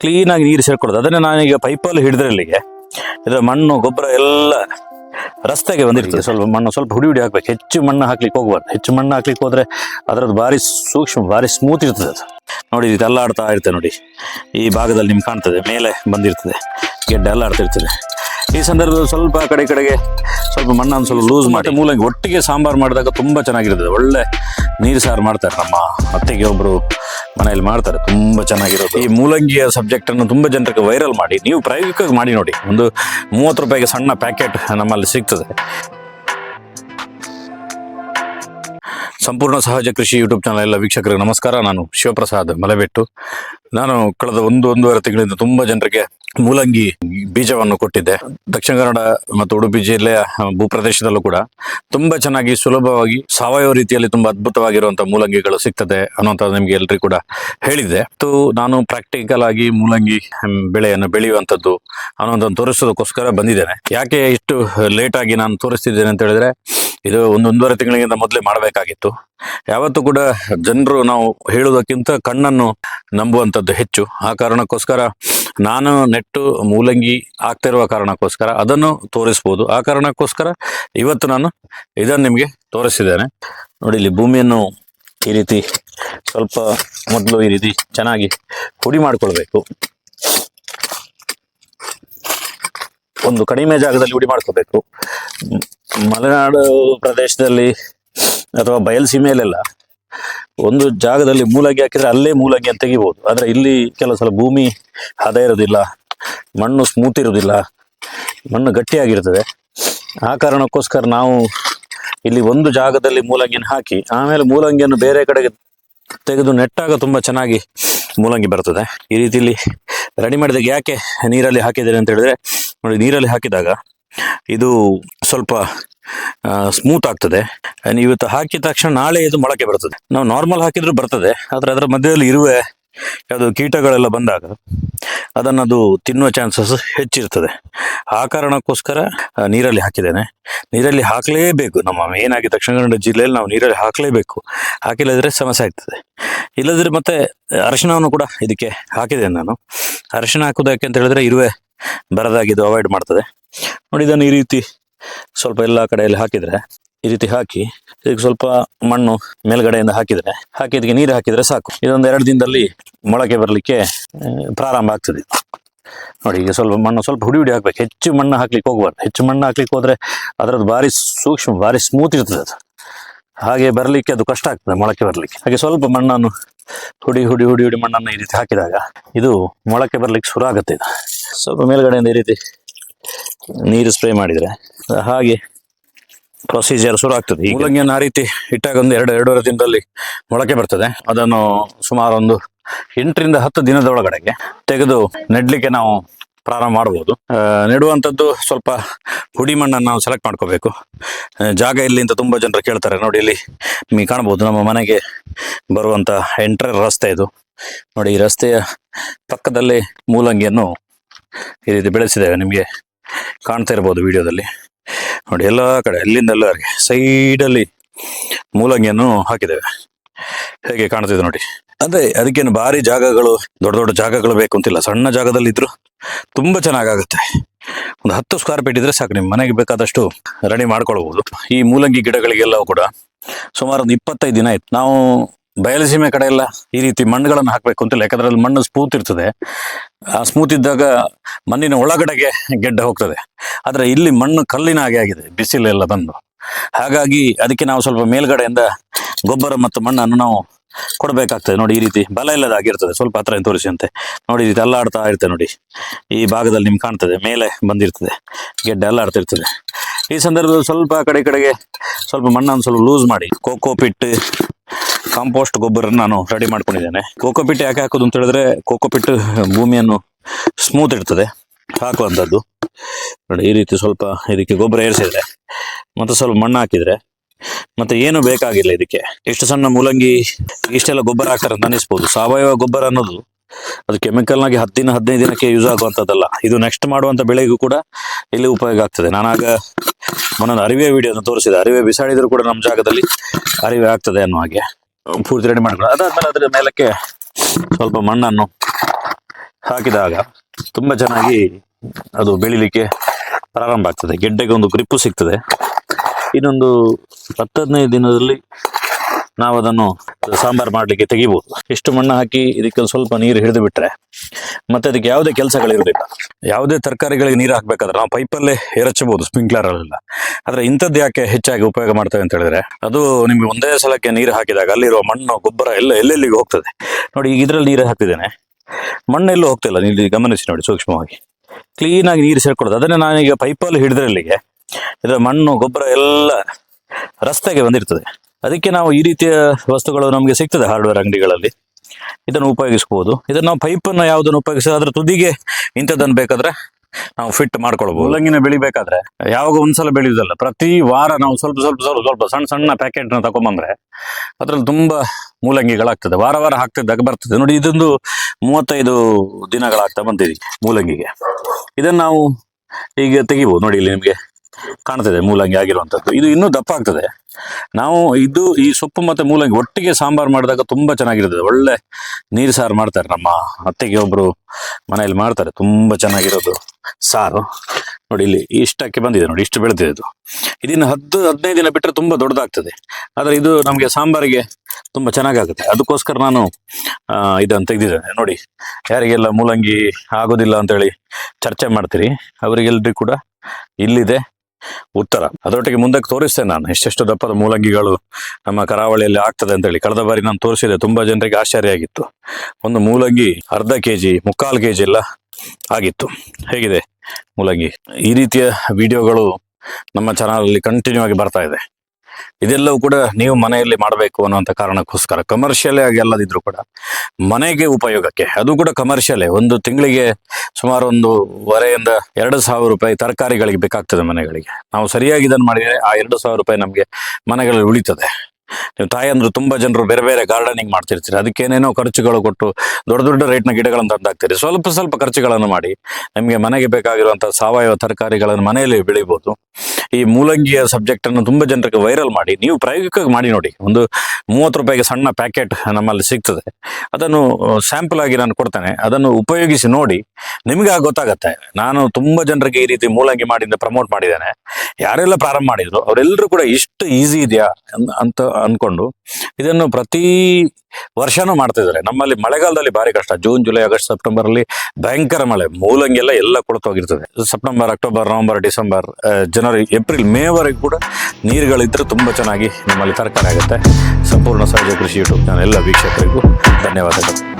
ಕ್ಲೀನಾಗಿ ನೀರು ಸೇರ್ಕೊಳ್ಳೋದು ಅದನ್ನೇ ನಾನೀಗ ಪೈಪಲ್ಲಿ ಹಿಡಿದ್ರೆ ಇಲ್ಲಿಗೆ ಇದರ ಮಣ್ಣು ಗೊಬ್ಬರ ಎಲ್ಲ ರಸ್ತೆಗೆ ಬಂದಿರ್ತದೆ. ಸ್ವಲ್ಪ ಮಣ್ಣು ಸ್ವಲ್ಪ ಹುಡಿ ಹುಡಿ ಹಾಕ್ಬೇಕು. ಹೆಚ್ಚು ಮಣ್ಣು ಹಾಕ್ಲಿಕ್ಕೆ ಹೋಗ್ಬಾರ್ದು. ಹೆಚ್ಚು ಮಣ್ಣು ಹಾಕ್ಲಿಕ್ಕೆ ಹೋದ್ರೆ ಅದರದ್ದು ಭಾರಿ ಸೂಕ್ಷ್ಮ ಭಾರಿ ಸ್ಮೂತ್ ಇರ್ತದೆ ಅದು. ನೋಡಿ ಇದು ಅಲ್ಲಾಡ್ತಾ ಇರ್ತದೆ ನೋಡಿ. ಈ ಭಾಗದಲ್ಲಿ ನಿಮ್ಗೆ ಕಾಣ್ತದೆ. ಮೇಲೆ ಬಂದಿರ್ತದೆ. ಗೆಡ್ಡೆ ಎಲ್ಲ ಆಡ್ತಿರ್ತದೆ. ಈ ಸಂದರ್ಭದಲ್ಲಿ ಸ್ವಲ್ಪ ಕಡೆ ಕಡೆಗೆ ಸ್ವಲ್ಪ ಮಣ್ಣನ್ನು ಸ್ವಲ್ಪ ಲೂಸ್ ಮಾಡಿ ಮೂಲಂಗಿ ಒಟ್ಟಿಗೆ ಸಾಂಬಾರು ಮಾಡಿದಾಗ ತುಂಬ ಚೆನ್ನಾಗಿರ್ತದೆ. ಒಳ್ಳೆ ನೀರು ಸಾರು ಮಾಡ್ತಾರೆ ನಮ್ಮ ಅತ್ತೆಗೆ ಒಬ್ಬರು ಮನೆಯಲ್ಲಿ ಮಾಡ್ತಾರೆ, ತುಂಬಾ ಚೆನ್ನಾಗಿರೋದು. ಈ ಮೂಲಂಗಿಯ ಸಬ್ಜೆಕ್ಟ್ ಅನ್ನು ತುಂಬಾ ಜನರಿಗೆ ವೈರಲ್ ಮಾಡಿ, ನೀವು ಪ್ರಾಯೋಗಿಕವಾಗಿ ಮಾಡಿ ನೋಡಿ. ಒಂದು ಮೂವತ್ತು ರೂಪಾಯಿಗೆ ಸಣ್ಣ ಪ್ಯಾಕೆಟ್ ನಮ್ಮಲ್ಲಿ ಸಿಗ್ತದೆ. ಸಂಪೂರ್ಣ ಸಹಜ ಕೃಷಿ ಯೂಟ್ಯೂಬ್ ಚಾನಲ್ ಎಲ್ಲ ವೀಕ್ಷಕರಿಗೆ ನಮಸ್ಕಾರ. ನಾನು ಶಿವಪ್ರಸಾದ್ ಮಲೆಬೆಟ್ಟು. ನಾನು ಕಳೆದ ಒಂದು ಒಂದೂವರೆ ತಿಂಗಳಿಂದ ತುಂಬ ಜನರಿಗೆ ಮೂಲಂಗಿ ಬೀಜವನ್ನು ಕೊಟ್ಟಿದ್ದೆ. ದಕ್ಷಿಣ ಕನ್ನಡ ಮತ್ತು ಉಡುಪಿ ಜಿಲ್ಲೆಯ ಭೂಪ್ರದೇಶದಲ್ಲೂ ಕೂಡ ತುಂಬಾ ಚೆನ್ನಾಗಿ ಸುಲಭವಾಗಿ ಸಾವಯವ ರೀತಿಯಲ್ಲಿ ತುಂಬಾ ಅದ್ಭುತವಾಗಿರುವಂತಹ ಮೂಲಂಗಿಗಳು ಸಿಗ್ತದೆ ಅನ್ನುವಂಥದ್ದು ನಿಮಗೆ ಎಲ್ರಿಗೂ ಕೂಡ ಹೇಳಿದ್ದೆ. ಮತ್ತು ನಾನು ಪ್ರಾಕ್ಟಿಕಲ್ ಆಗಿ ಮೂಲಂಗಿ ಬೆಳೆಯನ್ನು ಬೆಳೆಯುವಂಥದ್ದು ಅನ್ನೋದನ್ನು ತೋರಿಸೋದಕ್ಕೋಸ್ಕರ ಬಂದಿದ್ದೇನೆ. ಯಾಕೆ ಇಷ್ಟು ಲೇಟ್ ಆಗಿ ನಾನು ತೋರಿಸ್ತಿದ್ದೇನೆ ಅಂತ ಹೇಳಿದ್ರೆ ಇದು ಒಂದು ಒಂದೂವರೆ ತಿಂಗಳಿಗಿಂತ ಮೊದಲೇ ಮಾಡಬೇಕಾಗಿತ್ತು. ಯಾವತ್ತೂ ಕೂಡ ಜನರು ನಾವು ಹೇಳುವುದಕ್ಕಿಂತ ಕಣ್ಣನ್ನು ನಂಬುವಂಥದ್ದು ಹೆಚ್ಚು. ಆ ಕಾರಣಕ್ಕೋಸ್ಕರ ನಾನು ನೆಟ್ಟು ಮೂಲಂಗಿ ಆಗ್ತಿರುವ ಕಾರಣಕ್ಕೋಸ್ಕರ ಅದನ್ನು ತೋರಿಸ್ಬೋದು. ಆ ಕಾರಣಕ್ಕೋಸ್ಕರ ಇವತ್ತು ನಾನು ಇದನ್ನು ನಿಮಗೆ ತೋರಿಸಿದ್ದೇನೆ. ನೋಡಿ, ಇಲ್ಲಿ ಭೂಮಿಯನ್ನು ಈ ರೀತಿ ಸ್ವಲ್ಪ ಮೊದಲು ಈ ರೀತಿ ಚೆನ್ನಾಗಿ ಪುಡಿ ಮಾಡ್ಕೊಳ್ಬೇಕು. ಒಂದು ಕಡಿಮೆ ಜಾಗದಲ್ಲಿ ಉಡಿ ಮಾಡ್ಕೋಬೇಕು ಮಲೆನಾಡು ಪ್ರದೇಶದಲ್ಲಿ ಅಥವಾ ಬಯಲುಸೀಮೆಯಲ್ಲೆಲ್ಲ ಒಂದು ಜಾಗದಲ್ಲಿ ಮೂಲಂಗಿ ಹಾಕಿದ್ರೆ ಅಲ್ಲೇ ಮೂಲಂಗಿ ಅಂತ ತೆಗಿಬೋದು. ಆದರೆ ಇಲ್ಲಿ ಕೆಲವು ಸಲ ಭೂಮಿ ಹದ ಇರೋದಿಲ್ಲ, ಮಣ್ಣು ಸ್ಮೂತ್ ಇರೋದಿಲ್ಲ, ಮಣ್ಣು ಗಟ್ಟಿಯಾಗಿರ್ತದೆ. ಆ ಕಾರಣಕ್ಕೋಸ್ಕರ ನಾವು ಇಲ್ಲಿ ಒಂದು ಜಾಗದಲ್ಲಿ ಮೂಲಂಗಿಯನ್ನು ಹಾಕಿ, ಆಮೇಲೆ ಮೂಲಂಗಿಯನ್ನು ಬೇರೆ ಕಡೆಗೆ ತೆಗೆದು ನೆಟ್ಟಾಗ ತುಂಬ ಚೆನ್ನಾಗಿ ಮೂಲಂಗಿ ಬರ್ತದೆ. ಈ ರೀತಿಲಿ ರೆಡಿ ಮಾಡಿದಾಗ ಯಾಕೆ ನೀರಲ್ಲಿ ಹಾಕಿದ್ದೇನೆ ಅಂತ ಹೇಳಿದ್ರೆ, ನೋಡಿ ನೀರಲ್ಲಿ ಹಾಕಿದಾಗ ಇದು ಸ್ವಲ್ಪ ಸ್ಮೂತ್ ಆಗ್ತದೆ. ಇವತ್ತು ಹಾಕಿದ ತಕ್ಷಣ ನಾಳೆ ಇದು ಮೊಳಕೆ ಬರ್ತದೆ. ನಾವು ನಾರ್ಮಲ್ ಹಾಕಿದ್ರು ಬರ್ತದೆ, ಆದರೆ ಅದರ ಮಧ್ಯದಲ್ಲಿ ಇರುವೆ, ಅದು ಕೀಟಗಳೆಲ್ಲ ಬಂದಾಗ ಅದನ್ನದು ತಿನ್ನುವ ಚಾನ್ಸಸ್ ಹೆಚ್ಚಿರ್ತದೆ. ಆ ಕಾರಣಕ್ಕೋಸ್ಕರ ನೀರಲ್ಲಿ ಹಾಕಿದ್ದೇನೆ. ನೀರಲ್ಲಿ ಹಾಕಲೇಬೇಕು. ನಮ್ಮ ಮೇನ್ ಆಗಿ ದಕ್ಷಿಣ ಕನ್ನಡ ಜಿಲ್ಲೆಯಲ್ಲಿ ನಾವು ನೀರಲ್ಲಿ ಹಾಕಲೇಬೇಕು. ಹಾಕಿಲ್ಲದ್ರೆ ಸಮಸ್ಯೆ ಆಗ್ತದೆ. ಇಲ್ಲದ್ರೆ ಮತ್ತೆ ಅರಿಶಿಣವನ್ನು ಕೂಡ ಇದಕ್ಕೆ ಹಾಕಿದ್ದೇನೆ ನಾನು. ಅರಿಶಿಣ ಯಾಕೆ ಅಂತ ಹೇಳಿದ್ರೆ ಇರುವೆ ಬರದಾಗಿದ್ದು ಅವಾಯ್ಡ್ ಮಾಡ್ತದೆ. ನೋಡಿ ಇದನ್ನು ಈ ರೀತಿ ಸ್ವಲ್ಪ ಎಲ್ಲ ಕಡೆಯಲ್ಲಿ ಹಾಕಿದ್ರೆ, ಈ ರೀತಿ ಹಾಕಿ ಇದಕ್ಕೆ ಸ್ವಲ್ಪ ಮಣ್ಣು ಮೇಲ್ಗಡೆಯಿಂದ ಹಾಕಿದ್ರೆ ಹಾಕಿ ಇದಕ್ಕೆ ನೀರು ಹಾಕಿದ್ರೆ ಸಾಕು. ಇದೊಂದು ಎರಡು ದಿನದಲ್ಲಿ ಮೊಳಕೆ ಬರಲಿಕ್ಕೆ ಪ್ರಾರಂಭ ಆಗ್ತದೆ. ನೋಡಿ, ಈಗ ಸ್ವಲ್ಪ ಮಣ್ಣು ಸ್ವಲ್ಪ ಹುಡಿ ಹುಡಿ ಹಾಕ್ಬೇಕು. ಹೆಚ್ಚು ಮಣ್ಣು ಹಾಕ್ಲಿಕ್ಕೆ ಹೋಗ್ಬಾರ್ದು. ಹೆಚ್ಚು ಮಣ್ಣು ಹಾಕ್ಲಿಕ್ಕೆ ಹೋದರೆ ಅದರದ್ದು ಭಾರಿ ಸೂಕ್ಷ್ಮ, ಭಾರಿ ಸ್ಮೂತ್ ಇರ್ತದೆ ಅದು. ಹಾಗೆ ಬರಲಿಕ್ಕೆ ಅದು ಕಷ್ಟ ಆಗ್ತದೆ, ಮೊಳಕೆ ಬರಲಿಕ್ಕೆ. ಹಾಗೆ ಸ್ವಲ್ಪ ಮಣ್ಣನ್ನು ಹುಡಿ ಹುಡಿ ಹುಡಿ ಹುಡಿ ಮಣ್ಣನ್ನು ಈ ರೀತಿ ಹಾಕಿದಾಗ, ಇದು ಮೊಳಕೆ ಬರಲಿಕ್ಕೆ ಶುರು ಆಗುತ್ತೆ ಇದು. ಸ್ವಲ್ಪ ಮೇಲ್ಗಡೆಯಿಂದ ಈ ರೀತಿ ನೀರು ಸ್ಪ್ರೇ ಮಾಡಿದ್ರೆ. ಹಾಗೆ ಪ್ರೊಸೀಜರ್ ಶುರು ಆಗ್ತದೆ ಮೂಲಂಗಿಯನ್ನು ಆ ರೀತಿ ಇಟ್ಟಾಗ ಒಂದು ಎರಡು, ಎರಡೂವರೆ ದಿನದಲ್ಲಿ ಮೊಳಕೆ ಬರ್ತದೆ. ಅದನ್ನು ಸುಮಾರು ಒಂದು ಎಂಟರಿಂದ ಹತ್ತು ದಿನದ ಒಳಗಡೆಗೆ ತೆಗೆದು ನೆಡ್ಲಿಕ್ಕೆ ನಾವು ಪ್ರಾರಂಭ ಮಾಡ್ಬೋದು. ನೆಡುವಂಥದ್ದು ಸ್ವಲ್ಪ ಹುಡಿ ಮಣ್ಣನ್ನು ನಾವು ಸೆಲೆಕ್ಟ್ ಮಾಡ್ಕೋಬೇಕು. ಜಾಗ ಇಲ್ಲಿ ಅಂತ ತುಂಬ ಜನರು ಕೇಳ್ತಾರೆ. ನೋಡಿ, ಇಲ್ಲಿ ನೀವು ಕಾಣ್ಬೋದು, ನಮ್ಮ ಮನೆಗೆ ಬರುವಂಥ ಎಂಟ್ರ ರಸ್ತೆ ಇದು. ನೋಡಿ, ಈ ರಸ್ತೆಯ ಪಕ್ಕದಲ್ಲಿ ಮೂಲಂಗಿಯನ್ನು ಈ ರೀತಿ ಬೆಳೆಸಿದ್ದೇವೆ ನಿಮಗೆ. ಕಾಣ್ತಾ ಇರ್ಬೋದು ವಿಡಿಯೋದಲ್ಲಿ. ನೋಡಿ, ಎಲ್ಲ ಕಡೆ, ಅಲ್ಲಿಂದ ಎಲ್ಲರಿಗೆ ಸೈಡಲ್ಲಿ ಮೂಲಂಗಿಯನ್ನು ಹಾಕಿದ್ದೇವೆ. ಹೇಗೆ ಕಾಣ್ತಿದೆ ನೋಡಿ. ಅದೇ ಅದಕ್ಕೇನು ಭಾರಿ ಜಾಗಗಳು, ದೊಡ್ಡ ದೊಡ್ಡ ಜಾಗಗಳು ಬೇಕು ಅಂತಿಲ್ಲ. ಸಣ್ಣ ಜಾಗದಲ್ಲಿ ಇದ್ರು ತುಂಬಾ ಚೆನ್ನಾಗಾಗುತ್ತೆ. ಒಂದು ಹತ್ತು ಸ್ಕ್ವೇರ್ ಫೀಟ್ ಇದ್ರೆ ಸಾಕು. ನಿಮ್ಮ ಮನೆಗೆ ಬೇಕಾದಷ್ಟು ರೆಡಿ ಮಾಡ್ಕೊಳ್ಬಹುದು ಈ ಮೂಲಂಗಿ ಗಿಡಗಳಿಗೆಲ್ಲವೂ ಕೂಡ ಸುಮಾರು ಒಂದು ಇಪ್ಪತ್ತೈದು ದಿನ ಆಯ್ತು. ನಾವು ಬಯಲಸೀಮೆ ಕಡೆ ಎಲ್ಲ ಈ ರೀತಿ ಮಣ್ಣುಗಳನ್ನು ಹಾಕಬೇಕು ಅಂತಿಲ್ಲ ಯಾಕಂದ್ರೆ ಅಲ್ಲಿ ಮಣ್ಣು ಸ್ಮೂತ್ ಇರ್ತದೆ. ಆ ಸ್ಮೂತ್ ಇದ್ದಾಗ ಮಣ್ಣಿನ ಒಳಗಡೆಗೆ ಗೆಡ್ಡೆ ಹೋಗ್ತದೆ. ಆದರೆ ಇಲ್ಲಿ ಮಣ್ಣು ಕಲ್ಲಿನ ಹಾಗೆ ಆಗಿದೆ, ಬಿಸಿಲೆಲ್ಲ ಬಂದು. ಹಾಗಾಗಿ ಅದಕ್ಕೆ ನಾವು ಸ್ವಲ್ಪ ಮೇಲ್ಗಡೆಯಿಂದ ಗೊಬ್ಬರ ಮತ್ತು ಮಣ್ಣನ್ನು ನಾವು ಕೊಡಬೇಕಾಗ್ತದೆ. ನೋಡಿ, ಈ ರೀತಿ ಬಲ ಇಲ್ಲದಾಗಿರ್ತದೆ ಸ್ವಲ್ಪ ಹತ್ರ ತೋರಿಸಿದಂತೆ ನೋಡಿ, ಈ ರೀತಿ ಅಲ್ಲಾಡ್ತಾ ಇರ್ತದೆ ನೋಡಿ. ಈ ಭಾಗದಲ್ಲಿ ನಿಮ್ಗೆ ಕಾಣ್ತದೆ, ಮೇಲೆ ಬಂದಿರ್ತದೆ. ಗೆಡ್ಡೆ ಅಲ್ಲಾಡ್ತಿರ್ತದೆ ಈ ಸಂದರ್ಭದಲ್ಲಿ ಸ್ವಲ್ಪ ಕಡೆ ಕಡೆಗೆ ಸ್ವಲ್ಪ ಮಣ್ಣನ್ನು ಸ್ವಲ್ಪ ಲೂಸ್ ಮಾಡಿ, ಕೋಕೋ ಪಿಟ್ ಕಾಂಪೋಸ್ಟ್ ಗೊಬ್ಬರ ನಾನು ರೆಡಿ ಮಾಡ್ಕೊಂಡಿದ್ದೇನೆ. ಕೋಕೋಪಿಟ್ ಯಾಕೆ ಹಾಕೋದು ಅಂತ ಹೇಳಿದ್ರೆ ಕೋಕೋಪಿಟ್ ಭೂಮಿಯನ್ನು ಸ್ಮೂತ್ ಇರ್ತದೆ ಹಾಕುವಂಥದ್ದು. ನೋಡಿ, ಈ ರೀತಿ ಸ್ವಲ್ಪ ಇದಕ್ಕೆ ಗೊಬ್ಬರ ಏರಿಸಿದ್ರೆ, ಮತ್ತೆ ಸ್ವಲ್ಪ ಮಣ್ಣು ಹಾಕಿದ್ರೆ, ಮತ್ತೆ ಏನು ಬೇಕಾಗಿಲ್ಲ ಇದಕ್ಕೆ. ಎಷ್ಟು ಸಣ್ಣ ಮೂಲಂಗಿ, ಇಷ್ಟೆಲ್ಲ ಗೊಬ್ಬರ ಹಾಕ್ತಾರೆ ಅಂತ ಅನಿಸ್ಬೋದು. ಸಾವಯವ ಗೊಬ್ಬರ ಅನ್ನೋದು, ಅದು ಕೆಮಿಕಲ್ನಾಗಿ ಹತ್ತು ದಿನ ಹದಿನೈದು ದಿನಕ್ಕೆ ಯೂಸ್ ಆಗುವಂಥದ್ದಲ್ಲ. ಇದು ನೆಕ್ಸ್ಟ್ ಮಾಡುವಂಥ ಬೆಳೆಗೂ ಕೂಡ ಇಲ್ಲಿ ಉಪಯೋಗ ಆಗ್ತದೆ. ನಾನಾಗ ಮೊನ್ನೊಂದು ಅರಿವೆ ವಿಡಿಯೋನ ತೋರಿಸಿದೆ. ಅರಿವೆ ಬಿಸಾಡಿದ್ರು ಕೂಡ ನಮ್ಮ ಜಾಗದಲ್ಲಿ ಅರಿವೆ ಆಗ್ತದೆ ಅನ್ನೋ ಹಾಗೆ. ಪೂರ್ತಿ ರೆಡಿ ಮಾಡ್ಕೊಂಡು ಅದಾದ್ಮೇಲೆ ಅದರ ಮೇಲಕ್ಕೆ ಸ್ವಲ್ಪ ಮಣ್ಣನ್ನು ಹಾಕಿದಾಗ ತುಂಬ ಚೆನ್ನಾಗಿ ಅದು ಬೆಳಿಲಿಕ್ಕೆ ಪ್ರಾರಂಭ ಆಗ್ತದೆ. ಗೆಡ್ಡೆಗೆ ಒಂದು ಗ್ರಿಪ್ಪು ಸಿಗ್ತದೆ. ಇನ್ನೊಂದು ಹತ್ತು ಹದಿನೈದು ದಿನದಲ್ಲಿ ನಾವು ಅದನ್ನು ಸಾಂಬಾರು ಮಾಡಲಿಕ್ಕೆ ತೆಗಿಬಹುದು ಇಷ್ಟು ಮಣ್ಣು ಹಾಕಿ ಇದಕ್ಕೆ ಸ್ವಲ್ಪ ನೀರು ಹಿಡಿದು ಬಿಟ್ರೆ ಮತ್ತೆ ಅದಕ್ಕೆ ಯಾವುದೇ ಕೆಲಸಗಳಿರಲಿಲ್ಲ. ಯಾವುದೇ ತರಕಾರಿಗಳಿಗೆ ನೀರು ಹಾಕ್ಬೇಕಾದ್ರೆ ನಾವು ಪೈಪಲ್ಲೇ ಎರಚಬಹುದು ಸ್ಪ್ರಿಂಕ್ಲರಲ್ಲೆಲ್ಲ ಆದ್ರೆ ಇಂಥದ್ದು ಯಾಕೆ ಹೆಚ್ಚಾಗಿ ಉಪಯೋಗ ಮಾಡ್ತೇವೆ ಅಂತ ಹೇಳಿದ್ರೆ ಅದು ನಿಮ್ಗೆ ಒಂದೇ ಸಲಕ್ಕೆ ನೀರು ಹಾಕಿದಾಗ ಅಲ್ಲಿರುವ ಮಣ್ಣು, ಗೊಬ್ಬರ ಎಲ್ಲ ಎಲ್ಲೆಲ್ಲಿಗೆ ಹೋಗ್ತದೆ. ನೋಡಿ, ಈಗ ಇದ್ರಲ್ಲಿ ನೀರು ಹಾಕ್ತಿದ್ದೇನೆ. ಮಣ್ಣೆಲ್ಲೂ ಹೋಗ್ತಿಲ್ಲ ನೀವು ಗಮನಿಸಿ ನೋಡಿ ಸೂಕ್ಷ್ಮವಾಗಿ. ಕ್ಲೀನಾಗಿ ನೀರು ಸೇರ್ಕೊಳ್ಳೋದು. ಅದನ್ನೇ ನಾನೀಗ ಪೈಪಲ್ಲಿ ಹಿಡಿದ್ರಲ್ಲಿಗೆ ಇದರ ಮಣ್ಣು, ಗೊಬ್ಬರ ಎಲ್ಲ ರಸ್ತೆಗೆ ಬಂದಿರ್ತದೆ. ಅದಕ್ಕೆ ನಾವು ಈ ರೀತಿಯ ವಸ್ತುಗಳು ನಮಗೆ ಸಿಗ್ತದೆ ಹಾರ್ಡ್ವೇರ್ ಅಂಗಡಿಗಳಲ್ಲಿ. ಇದನ್ನು ಉಪಯೋಗಿಸ್ಬೋದು. ಇದನ್ನು ನಾವು ಪೈಪನ್ನು ಯಾವುದನ್ನು ಉಪಯೋಗಿಸಿ ಅದರ ತುದಿಗೆ ಇಂಥದ್ದನ್ನು ಬೇಕಾದ್ರೆ ನಾವು ಫಿಟ್ ಮಾಡ್ಕೊಳ್ಬಹುದು ಮೂಲಂಗಿನ ಬೆಳಿಬೇಕಾದ್ರೆ ಯಾವಾಗ ಒಂದ್ಸಲ ಬೆಳೆಯುವುದಲ್ಲ, ಪ್ರತಿ ವಾರ ನಾವು ಸ್ವಲ್ಪ ಸ್ವಲ್ಪ ಸ್ವಲ್ಪ ಸ್ವಲ್ಪ ಸಣ್ಣ ಸಣ್ಣ ಪ್ಯಾಕೆಟ್ನ ತಗೊಂಬಂದ್ರೆ ಅದ್ರಲ್ಲಿ ತುಂಬಾ ಮೂಲಂಗಿಗಳಾಗ್ತದೆ. ವಾರ ವಾರ ಹಾಕ್ತಿದ್ದಾಗ ಬರ್ತದೆ. ನೋಡಿ, ಇದೊಂದು ಮೂವತ್ತೈದು ದಿನಗಳಾಗ್ತಾ ಬಂದಿದೆ ಮೂಲಂಗಿಗೆ. ಇದನ್ನು ನಾವು ಈಗ ತೆಗಿಬೋದು. ನೋಡಿ, ಇಲ್ಲಿ ನಿಮಗೆ ಕಾಣ್ತದೆ, ಮೂಲಂಗಿ ಆಗಿರುವಂಥದ್ದು. ಇದು ಇನ್ನೂ ದಪ್ಪ ಆಗ್ತದೆ. ನಾವು ಇದು ಈ ಸೊಪ್ಪು ಮತ್ತೆ ಮೂಲಂಗಿ ಒಟ್ಟಿಗೆ ಸಾಂಬಾರು ಮಾಡಿದಾಗ ತುಂಬಾ ಚೆನ್ನಾಗಿರ್ತದೆ. ಒಳ್ಳೆ ನೀರು ಸಾರು ಮಾಡ್ತಾರೆ ನಮ್ಮ ಅತ್ತೆಗೆ ಒಬ್ರು ಮನೆಯಲ್ಲಿ ಮಾಡ್ತಾರೆ. ತುಂಬಾ ಚೆನ್ನಾಗಿರೋದು ಸಾರು. ನೋಡಿ ಇಲ್ಲಿ ಇಷ್ಟಕ್ಕೆ ಬಂದಿದೆ ನೋಡಿ, ಇಷ್ಟು ಬೆಳೆದಿದೆ ಇದು. ಇದನ್ನು ಹತ್ತು ಹದಿನೈದು ದಿನ ಬಿಟ್ಟರೆ ತುಂಬಾ ದೊಡ್ಡದಾಗ್ತದೆ. ಆದರೆ ಇದು ನಮಗೆ ಸಾಂಬಾರಿಗೆ ತುಂಬಾ ಚೆನ್ನಾಗಾಗುತ್ತೆ. ಅದಕ್ಕೋಸ್ಕರ ನಾನು ಇದನ್ನು ತೆಗೆದಿದ್ದೇನೆ. ನೋಡಿ, ಯಾರಿಗೆಲ್ಲ ಮೂಲಂಗಿ ಆಗೋದಿಲ್ಲ ಅಂತೇಳಿ ಚರ್ಚೆ ಮಾಡ್ತೀರಿ ಅವರಿಗೆಲ್ಲರಿಗೂ ಕೂಡ ಇಲ್ಲಿದೆ. ಉತ್ತರ. ಅದರೊಟ್ಟಿಗೆ ಮುಂದಕ್ಕೆ ತೋರಿಸ್ತೇನೆ ನಾನು. ಎಷ್ಟೆಷ್ಟು ದಪ್ಪದ ಮೂಲಂಗಿಗಳು ನಮ್ಮ ಕರಾವಳಿಯಲ್ಲಿ ಆಗ್ತದೆ ಅಂತ ಹೇಳಿ ಕಳೆದ ಬಾರಿ ನಾನು ತೋರಿಸಿದೆ, ತುಂಬಾ ಜನರಿಗೆ ಆಶ್ಚರ್ಯ ಆಗಿತ್ತು. ಒಂದು ಮೂಲಂಗಿ ಅರ್ಧ ಕೆ ಜಿ ಮುಕ್ಕಾಲು ಕೆ ಜಿ ಎಲ್ಲ ಆಗಿತ್ತು. ಹೇಗಿದೆ ಮೂಲಂಗಿ? ಈ ರೀತಿಯ ವಿಡಿಯೋಗಳು ನಮ್ಮ ಚಾನಲಲ್ಲಿ ಕಂಟಿನ್ಯೂ ಆಗಿ ಬರ್ತಾ ಇದೆ. ಇದೆಲ್ಲವೂ ಕೂಡ ನೀವು ಮನೆಯಲ್ಲಿ ಮಾಡಬೇಕು ಅನ್ನುವಂಥ ಕಾರಣಕ್ಕೋಸ್ಕರ. ಕಮರ್ಷಿಯಲ್ ಆಗಿ ಅಲ್ಲದಿದ್ರು ಕೂಡ ಮನೆಗೆ ಉಪಯೋಗಕ್ಕೆ, ಅದು ಕೂಡ ಕಮರ್ಷಿಯಲೇ ಒಂದು ತಿಂಗಳಿಗೆ ಸುಮಾರು ಒಂದು ವರೆಯಿಂದ ಎರಡು ಸಾವಿರ ರೂಪಾಯಿ ತರಕಾರಿಗಳಿಗೆ ಬೇಕಾಗ್ತದೆ ಮನೆಗಳಿಗೆ. ನಾವು ಸರಿಯಾಗಿ ಇದನ್ನು ಮಾಡಿದರೆ ಆ ಎರಡು ಸಾವಿರ ರೂಪಾಯಿ ನಮಗೆ ಮನೆಗಳಲ್ಲಿ ಉಳಿತದೆ. ನೀವು ತಾಯಂದ್ರು ತುಂಬಾ ಜನರು ಬೇರೆ ಬೇರೆ ಗಾರ್ಡನಿಂಗ್ ಮಾಡ್ತಿರ್ತೀರಿ. ಅದಕ್ಕೇನೇನೋ ಖರ್ಚುಗಳು ಕೊಟ್ಟು ದೊಡ್ಡ ದೊಡ್ಡ ರೇಟ್ನ ಗಿಡಗಳನ್ನು ತಂದಾಗ್ತೀರಿ ಸ್ವಲ್ಪ ಸ್ವಲ್ಪ ಖರ್ಚುಗಳನ್ನು ಮಾಡಿ, ನಿಮಗೆ ಮನೆಗೆ ಬೇಕಾಗಿರುವಂತಹ ಸಾವಯವ ತರಕಾರಿಗಳನ್ನು ಮನೆಯಲ್ಲಿ ಬೆಳಿಬೋದು. ಈ ಮೂಲಂಗಿಯ ಸಬ್ಜೆಕ್ಟ್ ಅನ್ನು ತುಂಬಾ ಜನರಿಗೆ ವೈರಲ್ ಮಾಡಿ, ನೀವು ಪ್ರಾಯೋಗಿಕವಾಗಿ ಮಾಡಿ ನೋಡಿ. ಒಂದು ಮೂವತ್ತು ರೂಪಾಯಿಗೆ ಸಣ್ಣ ಪ್ಯಾಕೆಟ್ ನಮ್ಮಲ್ಲಿ ಸಿಗ್ತದೆ. ಅದನ್ನು ಸ್ಯಾಂಪಲ್ ಆಗಿ ನಾನು ಕೊಡ್ತೇನೆ. ಅದನ್ನು ಉಪಯೋಗಿಸಿ ನೋಡಿ, ನಿಮಗೆ ಗೊತ್ತಾಗತ್ತೆ. ನಾನು ತುಂಬಾ ಜನರಿಗೆ ಈ ರೀತಿ ಮೂಲಂಗಿ ಮಾಡಿಂದ ಪ್ರಮೋಟ್ ಮಾಡಿದ್ದೇನೆ. ಯಾರೆಲ್ಲ ಪ್ರಾರಂಭ ಮಾಡಿದ್ರು, ಅವರೆಲ್ಲರೂ ಕೂಡ ಇಷ್ಟು ಈಸಿ ಇದೆಯಾ ಅಂತ ಅನ್ಕೊಂಡು, ಇದನ್ನು ಪ್ರತಿ ವರ್ಷನೂ ಮಾಡ್ತಾ ಇದ್ದಾರೆ ನಮ್ಮಲ್ಲಿ ಮಳೆಗಾಲದಲ್ಲಿ ಭಾರಿ ಕಷ್ಟ. ಜೂನ್, ಜುಲೈ, ಆಗಸ್ಟ್ ಸೆಪ್ಟೆಂಬರ್ ಅಲ್ಲಿ ಭಯಂಕರ ಮಳೆ. ಮೂಲಂಗೆಲ್ಲ ಎಲ್ಲ ಎಲ್ಲ ಕೊಳ್ತೋಗಿರ್ತದೆ. ಸೆಪ್ಟೆಂಬರ್, ಅಕ್ಟೋಬರ್, ನವೆಂಬರ್, ಡಿಸೆಂಬರ್ ಜನವರಿ, ಏಪ್ರಿಲ್, ಮೇವರೆಗೂ ಕೂಡ ನೀರುಗಳಿದ್ರೆ ತುಂಬಾ ಚೆನ್ನಾಗಿ ನಮ್ಮಲ್ಲಿ ತರಕಾರಿ ಆಗುತ್ತೆ. ಸಂಪೂರ್ಣ ಸಹಜ ಕೃಷಿ ಯೂಟ್ಯೂಬ್ ಚಾನೆಲ್. ಎಲ್ಲ ವೀಕ್ಷಕರಿಗೂ ಧನ್ಯವಾದಗಳು.